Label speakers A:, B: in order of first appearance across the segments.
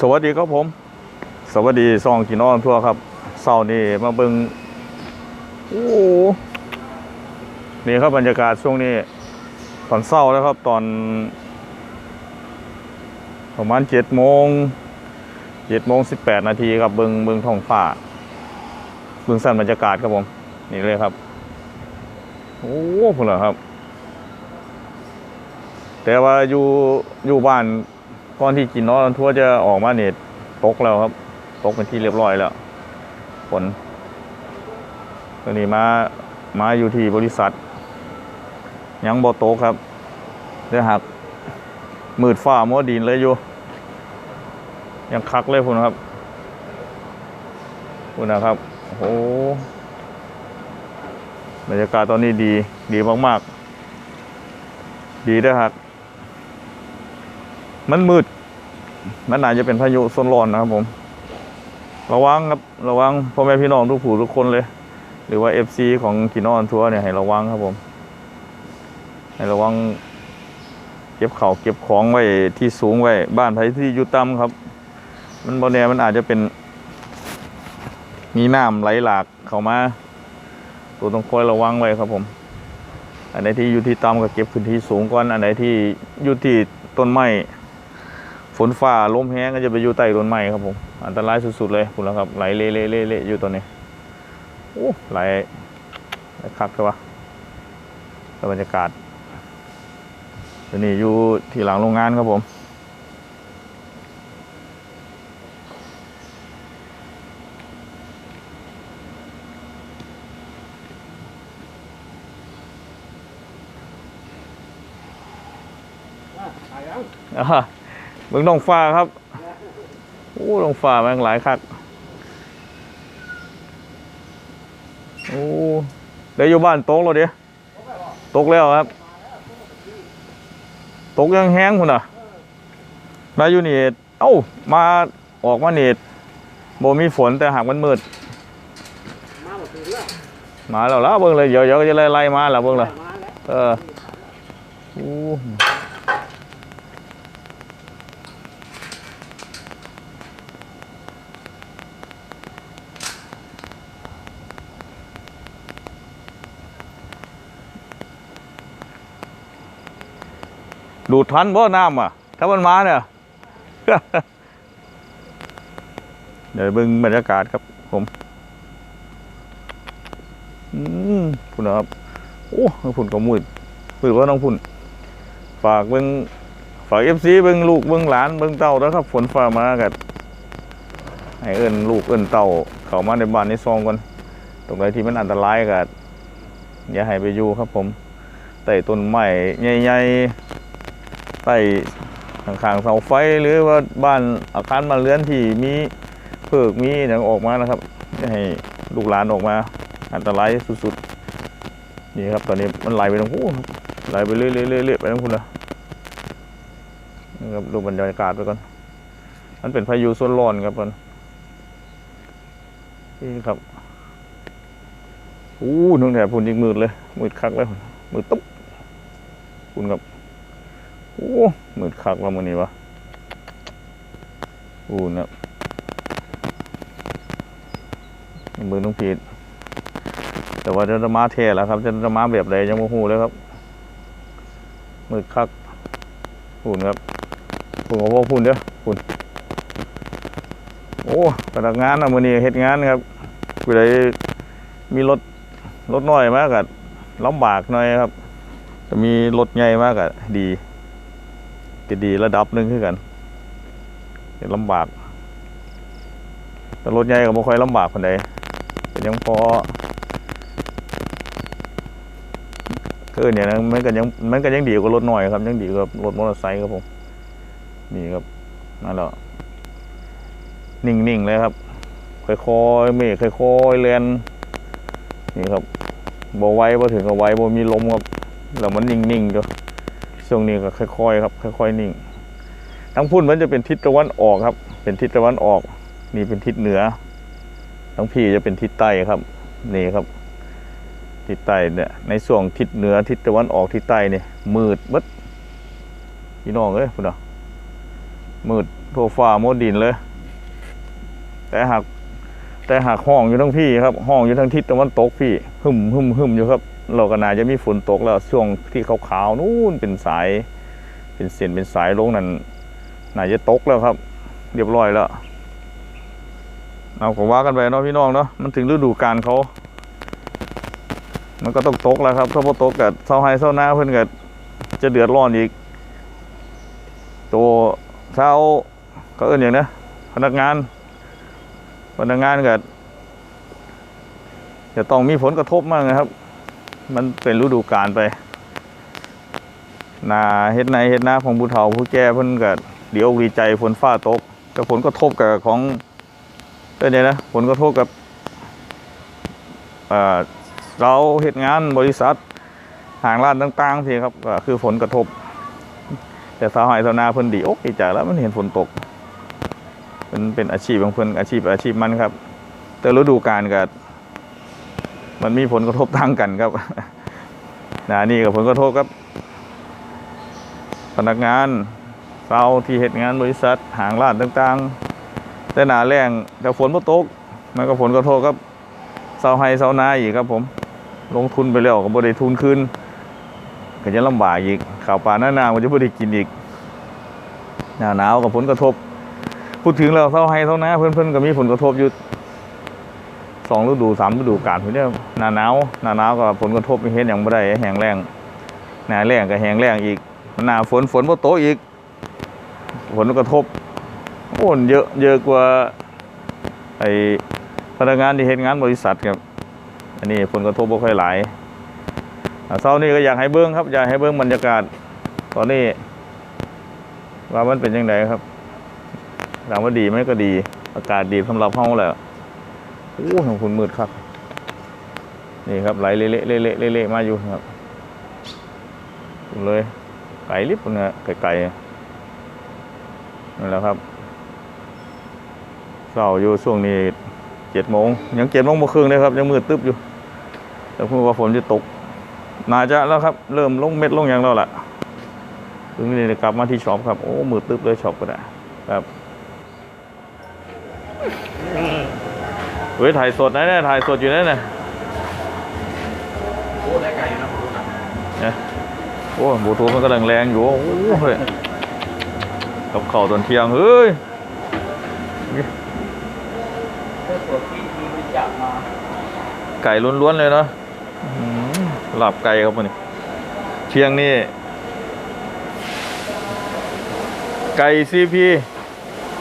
A: สวัสดีครับผม สวัสดีซองกินนอนทั่วครับเศร้านี่มาเบิงโอ้โหนี่ครับบรรยากาศช่วงนี้ ตอนเศร้าแล้วครับตอน ประมาณเจ็ดโมงเจ็ดโมงสิบแปดนาทีครับเบิงเบิงท้องฟ้าเบิงสั้นบรรยากาศครับผม นี่เลยครับ โอ้พุ่นเหรอครับ แต่ว่าอยู่อยู่บ้าน ก่อนที่กินนอนทั่วจะออกมาเนี่ยตกแล้วครับ ตกเป็นที่เรียบร้อยแล้วฝนตอนนี้มา มาอยู่ที่บริษัท ยังบ่ตครับเดี๋ยวหักมืดฟ้ามัวดินเลยอยู่ ยังคักเลยพุ่นครับพุ่นนะครับโอ้โหบรรยากาศตอนนี้ดีดีมาก ๆ ดีด้วยครับ มันมืด มันอาจจะเป็นพายุโซนร้อนนะครับผม ระวังครับ ระวังพ่อแม่พี่น้องทุกผู้ทุกคนเลย หรือว่า FC ของกีนอนทัวร์เนี่ยให้ระวังครับผม ให้ระวัง เก็บเข่าเก็บของไว้ที่สูงไว้ บ้านไผที่อยู่ต่ำครับ มันบนแนมันอาจจะเป็น มีน้ำไหลหลากเข้ามา ตัวต้องคอยระวังไว้ครับผมอันไหนที่อยู่ที่ต่ำก็เก็บขึ้นที่สูงก่อน อันไหนที่อยู่ที่ต้นไม้ ฝนฟ้าลมแห้งก็จะไปอยู่ใต้ต้นไม้ครับผม อันตรายสุดๆเลยคุณแล้วครับ ไหลเละๆๆๆอยู่ตอนนี้โอ้ไหลไหลคักใช่ปะแล้วบรรยากาศตอนนี้อยู่ที่หลังโรงงานครับผมอ่า เบิ่งน้องฟ้าครับโอ้น้องฟ้าแมงหลายคักโอ้ได้อยู่บ้านตกแล้วเดี๋ยวตกแล้วครับ ตกยังแห้งคุณอะมาอยู่นี่เอ้ามาออกมานี่บ่มีฝนแต่หากมันมืด
B: มาแล้ว
A: แล้วเบิ่งเลยเดี๋ยวเดี๋ยวจะไล่มาแล้วเบิ่งเลย
B: มาแล้ว
A: เออ ดูดทันบ่น้ำอะ ถ้ามันมาเนี่ย เดี๋ยวเบิ่งบรรยากาศครับ ผมอืมคุณนะครับโอ้พุ่นก็มืดมืดว่าน้องพุ่น ฝากเบิ่งฝากเอฟซีเบิ่งลูกเบิ่งหลานเบิ่งเต่าแล้วครับ ฝนฟ้ามากัให้เอิ้นลูกเอิ้นเต่าเข้ามาในบ้านในซองก่อนตรงไหนที่มันอันตรายก็อย่าให้ไปอยู่ครับผมใต้ต้นไม้ใหญ่ๆ ใต้ข้างๆเสาไฟหรือว่าบ้านอาคารบ้าเรือนที่มีเพิกมีอย่างออกมานะครับให้ลูกหลานออกมา อันตรายสุดๆ นี่ครับตอนนี้มันไหลไปตรงนู้ไหลไปเรื่อยๆไปตรงนู้นะนะครับดูบรรยากาศไปก่อน มันเป็นพายุโซนร้อนครับมันนี่ครับอู้นึงแต่ฝุ่นยิงมืดเลยมืดคักเลยมืดตุ๊บฝุ่นครับ โอ้มืดคักแล้วมันนี่วะอู้นะครับมือน้องพีดแต่ว่าจะมาเทแล้วครับจะมาแบบใดยังโมโหเลยครับมืดคักฝุ่นครับฝุ่นของพวกฝุ่นเด้อฝุ่นโอ้พนักงานนะมือนี้เฮ็ดงานครับผู้ใดมีรถรถน้อยมากกับลำบากหน่อยครับ จะมีรถใหญ่มากกับดี จะดีระดับหนึ่งขึ้นกันเฮ็ดลำบาก แต่รถใหญ่ก็ไม่ค่อยลำบากคนใดแต่ยังพอคือเนี่ยนะมันก็ยังมันก็ยังดีกว่ารถหน่อยครับ ยังดีกว่ารถมอเตอร์ไซค์ครับผมนี่ครับนั่นแหละนิ่งๆเลยครับค่อยๆเมฆค่อยๆเลียนนี่ครับบ่ไว้บ่ถึงกับไว้บ่มีลมครับแล้วมันนิ่งๆจ้ะ ช่วงนี้ก็ค่อยๆครับค่อยๆนิ่งทั้งพุ่นมันจะเป็นทิศตะวันออกครับ เป็นทิศตะวันออก นี่เป็นทิศเหนือทั้งพี่จะเป็นทิศใต้ครับ นี่ครับ ทิศใต้เนี่ยในส่วนทิศเหนือทิศตะวันออกทิศใต้เนี่ยมืดเบิดพี่น้องเอ้ยคุณเนาะมืดทั่วฟ้ามืดดินเลย แต่หากแต่หากห้องอยู่ทั้งพี่ครับ ห้องอยู่ทั้งทิศตะวันตกพี่หึมหึมหึมอยู่ครับ เราก็น่าจะมีฝนตกแล้วช่วงที่ขาวๆนู่นเป็นสาย เป็นเส้นเป็นสายลงนั่นน่าจะตกแล้วครับ เรียบร้อยแล้วเอาก็ว่ากันไปเนาะพี่น้องเนาะมันถึงฤดูกาลเขา มันก็ต้องตกแล้วครับถ้าพอตกกับเสาไฮเสาหน้าเพื่อนก็จะเดือดร้อนอีก ตัวเช้าก็เอิ้นอย่างนะพนักงาน พนักงานก็จะต้องมีผลกระทบมากนะครับ มันเป็นฤดูกาลไปนาเฮ็ดในเฮ็ดหน้าของผู้เฒ่าผู้แก่เพิ่นก็เดี๋ยวอกดีใจฝนฟ้าตก แต่ผลกระทบกับของเอ้ยเนี่ยนะผลกระทบกับเอ่อเราเฮ็ดงานบริษัทห่างร้านต่างๆสิครับก็คือผลกระทบ แต่สาวหายสาวนาเพิ่นดีอกดีใจแล้วมันเห็นฝนตกเป็นเป็นอาชีพของเพิ่นอาชีพอาชีพมันครับ แต่ฤดูกาลก็ มันมีผลกระทบทางกันครับนานี่กับผลกระทบครับพนักงานเสาที่เหตุงานบริษัทหางร้านต่างๆ แต่หนาแรงแต่ฝนบ่ตกมันก็ผลกระทบครับเสาไฮเสานาอีกครับผมลงทุนไปแล้วก็บ่ได้ทุนคืนก็จะลำบากอีกข่าวปลาหน้าหนาวก็จะบ่ได้กินอีกหนาหนาวกับผลกระทบ พูดถึงแล้วเสาไฮเสานาเพื่อนๆก็มีผลกระทบอยู่ สองฤดูสามฤดูกาลพี่เนี่ยหนาหนาวหนาหนาวก็ผลกระทบไม่เห็นอย่างบ่ได้แห้งแล้งหนาแล้งก็แห้งแล้งอีกหนาฝนฝนบ่ตอีก ผลกระทบโอ้เยอะเยอะกว่าไอพนักงานที่เฮ็ดงานบริษัทครับอันนี้ผลกระทบบ่ค่อยหลายอ่าเช้านี้ก็อยากให้เบิ้งครับอยากให้เบิ้งบรรยากาศ ตอนนี้ว่ามันเป็นยังไงครับถามว่าดีไหมก็ดี อากาศดีสำหรับห้องแหละ โอ้ของคุณมืดครับ นี่ครับไหลเละๆเละๆเละๆมาอยู่ครับเลยไก่ลิบเนี่ยไก่ๆนั่นแหละครับเช้าอยู่ช่วงนี้เจ็ดโมงยังเจ็ดโมงโมครึ่งเลยครับ ยังมืดตึ๊บอยู่ แต่พูดว่าฝนจะตกน่าจะแล้วครับ เริ่มลงเม็ดลงอย่างแล้วล่ะถึงนี่กลับมาที่ช็อปครับ โอ้มืดตึ๊บเลยช็อปก็ได้ครับ เฮ้ยถ่ายสดนะเนี่ยถ่ายสดอยู่นะเนี่ย
B: โอ้ได้ไกลอยู่นะผมดูหนัง
A: โอ้บูทูธมันกำลังแรงอยู่โอ้โหกับเข่าตอนเที่ยงเฮ้ย
B: เพื่อตัวที่ทีมันจับมา
A: ไก่ล้วนๆเลยเนาะหลับไก่ครับมันเที่ยงนี่ไก่ซีพี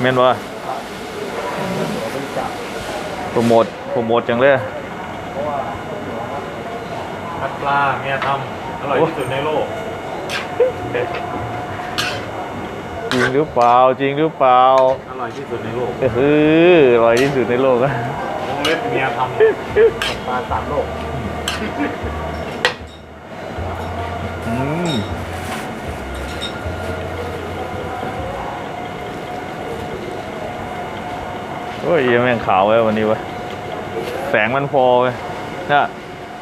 A: เมนว่า โปรโมทโปรโมทจังเลย
B: เพราะว่า
C: ผัดปลาเมียทำอร่อยที่สุดในโลก
A: จริงหรือเปล่าจริงหรือเปล่า
C: อร่อยที่สุดในโลก
A: เอออร่อยที่สุดในโลกอะ
C: วงเล็บเมียท
B: ปลาสามโลก
A: อืม โอ้ยเอียแม่งขาวไว้วันนี้วะแสงมันพอเว้ยน่ะ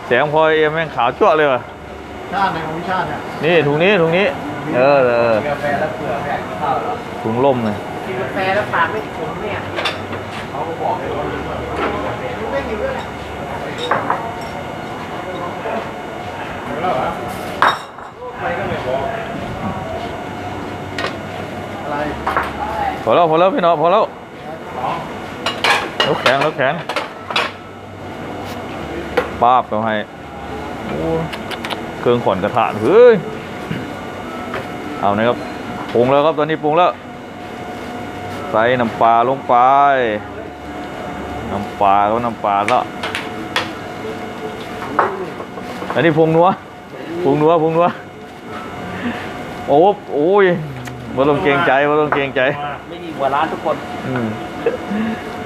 A: แสงพอเอียแม่งขาวจั่วเลยว่ะ
B: ชาติในของวิชาติเนี่ย
A: นี่ถุงนี้ถุงนี้ เออเออ
B: กินกาแฟแล้วเผื่อแม่กินข้าวแล้ว
A: ถุงล่มเลย
B: กินกาแฟแล้วปากไม่ขมเนี่ยเขาก็บอกเลยว่าไม่กินด้วยไปก็ไม่บอกอะไร
A: พอแล้วพอแล้วพี่น้องพอแล้ว แล้วแข็งแล้วแข็งป้าบเขาให้โอ้เครื่องขอนกระถานเฮ้ย เอานะครับปรุงแล้วครับตอนนี้ปรุงแล้ว ใส่น้ำปลาลงไป น้ำปลาก็น้ำปลาแล้ว อันนี้พงนัวพงนัวพงนัวโอ้โอ้ยบ่ต้องเกรงใจบ่ต้องเกรงใจำ
B: ไม่ดีกว่าร้านทุกคน
A: อืมนี่ครับ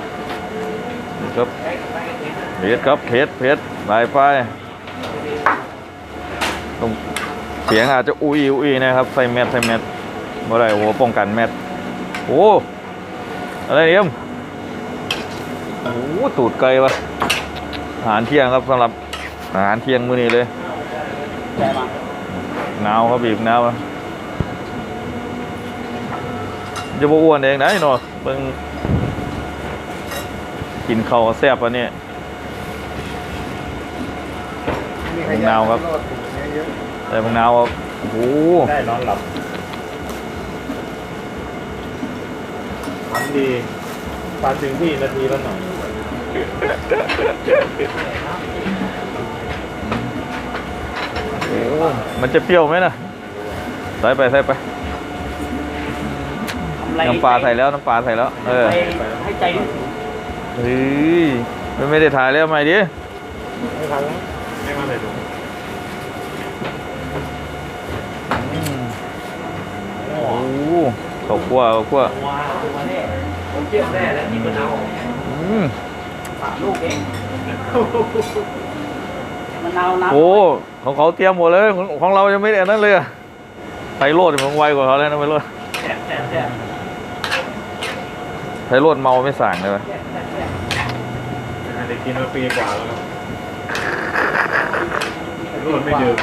A: เผ็ดครับเผ็ดเผ็ดไหลไปต้องเสียงอาจจะอุ้ยอุ้ยนะครับใส่แมสใส่แมสเมื่อไรโอ้ป้องกันแมสโอ้อะไรเนี่ยมโอ้ตูดไก่ปะอาหารเที่ยงครับสำหรับอาหารเที่ยงมื้อนี้เลย
B: ใช่ไห
A: นาวครับบีบหนาวอะจะบอ้วนเองนะได้เนาะเบิ่งกินข้าวแซ่บอันนี้
B: มีใคร
A: มะนาวครับ
B: โลดเยอะ
A: ใส่มะนาวครับโอ้โห
C: ได้นอนหลับฝันดีฝันถึงที่นาทีละหน่อย
A: โอ้มันจะเปรี้ยวไหมนะใส่ไปใส่ไปน้ำปลาใส่แล้วน้ำปลาใส่แล้ว เออ
B: ให้ใจดิ
A: เฮ้ยไม่ไม่ได้ถ่ายแล้วใหมดิ
B: ไม่ทันแล้ว
C: ไม่มาเลยดู
A: โอ้โหข้าวคั่วข้าวคั่ว
B: ว้าวมาแน่ผมเจ็บแน่แล้วนี่มันเอา
A: อืม
B: สามลูกเองมันเอาน้ำ
A: โอ้ของเขาเตรียมหมดเลยของของเรายังไม่ได้อันนั้นเลยอะไพโรดมันไวกว่าเขาเลยนะไพโรด
B: แซ่บแซ่บแซ่บ
A: ไพโรดเมาไม่สั่งเลย
B: แซ่บแซ่บแซ่บ
C: เด็กกินมาปีกว่าแล้ว ครับรวดไม่ดื่ม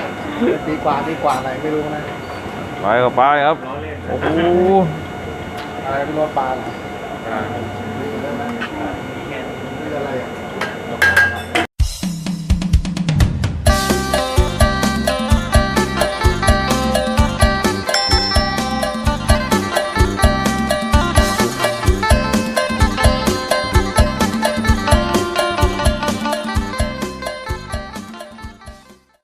B: ปีกว่าปีกว่าอะไรไม่รู้นะ
A: ไปกับไปครับ
C: ล้อเล่น
A: โอ้โห
B: อะไรไม่รู้ปลาเหรอ
C: อ่า